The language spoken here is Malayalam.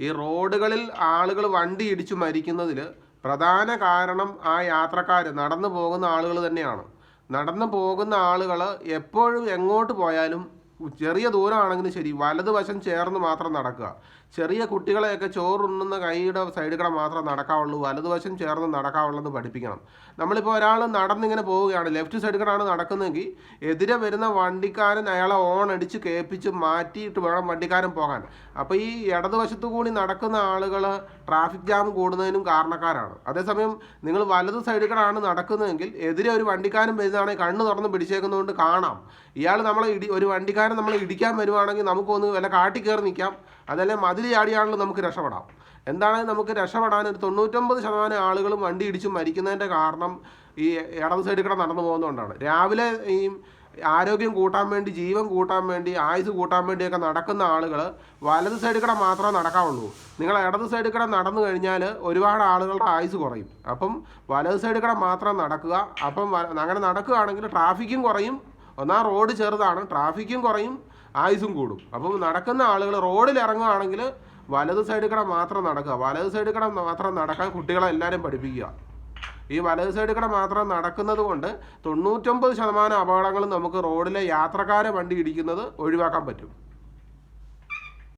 ഈ റോഡുകളിൽ ആളുകൾ വണ്ടി ഇടിച്ചു മരിക്കുന്നതിൽ പ്രധാന കാരണം ആ യാത്രക്കാർ നടന്നു പോകുന്ന ആളുകൾ തന്നെയാണ്. നടന്നു പോകുന്ന ആളുകൾ എപ്പോഴും എങ്ങോട്ട് പോയാലും ചെറിയ ദൂരമാണെങ്കിലും ശരി വലതുവശം ചേർന്ന് മാത്രം നടക്കുക. ചെറിയ കുട്ടികളെയൊക്കെ ചോറുണ്ണുന്ന കൈയുടെ സൈഡിൽ കൂടെ മാത്രം നടക്കാവുള്ളൂ വലതുവശം ചേർന്ന് നടക്കാവുള്ളൂ പഠിപ്പിക്കണം. നമ്മളിപ്പോൾ ഒരാൾ നടന്നിങ്ങനെ പോവുകയാണ് ലെഫ്റ്റ് സൈഡിൽ കൂടെയാണ് നടക്കുന്നതെങ്കിൽ എതിരെ വരുന്ന വണ്ടിക്കാരൻ അയാളെ ഓൺ അടിച്ച് കേൾപ്പിച്ച് മാറ്റിയിട്ട് വേണം വണ്ടിക്കാരൻ പോകാൻ. അപ്പോൾ ഈ ഇടതുവശത്തു കൂടി നടക്കുന്ന ആളുകൾ ട്രാഫിക് ജാം കൂടുന്നതിനും കാരണക്കാരാണ്. അതേസമയം നിങ്ങൾ വലത് സൈഡിൽ കൂടെയാണ് നടക്കുന്നതെങ്കിൽ എതിരെ ഒരു വണ്ടിക്കാരൻ വരുന്നതാണെങ്കിൽ കണ്ണ് തുറന്ന് പിടിച്ചേക്കുന്നതുകൊണ്ട് കാണാം. ഇയാൾ നമ്മളെ ഇടി ഒരു വണ്ടിക്കാരൻ നമ്മളെ ഇടിക്കാൻ വരുവാണെങ്കിൽ നമുക്കൊന്ന് വല്ല കാട്ടി കയറി നിൽക്കാം. അതല്ലേ മതിൽ ചാടിയാണല്ലോ നമുക്ക് രക്ഷപ്പെടാം. എന്താണ് നമുക്ക് രക്ഷപ്പെടാൻ? ഒരു തൊണ്ണൂറ്റൊമ്പത് ശതമാനം ആളുകളും വണ്ടി ഇടിച്ച് മരിക്കുന്നതിന്റെ കാരണം ഈ ഇടത് സൈഡിൽ കൂടെ നടന്നു പോകുന്നതുകൊണ്ടാണ്. രാവിലെ ഈ ആരോഗ്യം കൂട്ടാൻ വേണ്ടി ജീവൻ കൂട്ടാൻ വേണ്ടി ആയുസ് കൂട്ടാൻ വേണ്ടിയൊക്കെ നടക്കുന്ന ആളുകൾ വലത് സൈഡിൽ കൂടെ മാത്രമേ നടക്കാവുള്ളൂ. നിങ്ങൾ ഇടത് സൈഡിൽ കൂടെ നടന്നു കഴിഞ്ഞാൽ ഒരുപാട് ആളുകളുടെ ആയുസ് കുറയും. അപ്പം വലത് സൈഡിൽ കൂടെ മാത്രം നടക്കുക. അപ്പം അങ്ങനെ നടക്കുകയാണെങ്കിൽ ട്രാഫിക്കും കുറയും. ഒന്നാം റോഡ് ചെറുതാണ് ട്രാഫിക്കും കുറയും ആയുസും കൂടും. അപ്പം നടക്കുന്ന ആളുകൾ റോഡിൽ ഇറങ്ങുകയാണെങ്കിൽ വലത് സൈഡിൽ കൂടെ മാത്രം നടക്കുക. വലത് സൈഡിൽ കൂടെ മാത്രം നടക്കാൻ കുട്ടികളെ എല്ലാവരും പഠിപ്പിക്കുക. ഈ വലത് സൈഡിൽ കൂടെ മാത്രം നടക്കുന്നത് കൊണ്ട് തൊണ്ണൂറ്റൊമ്പത് ശതമാനം അപകടങ്ങളും നമുക്ക് റോഡിലെ യാത്രക്കാരെ വണ്ടി ഇടിക്കുന്നത് ഒഴിവാക്കാൻ പറ്റും.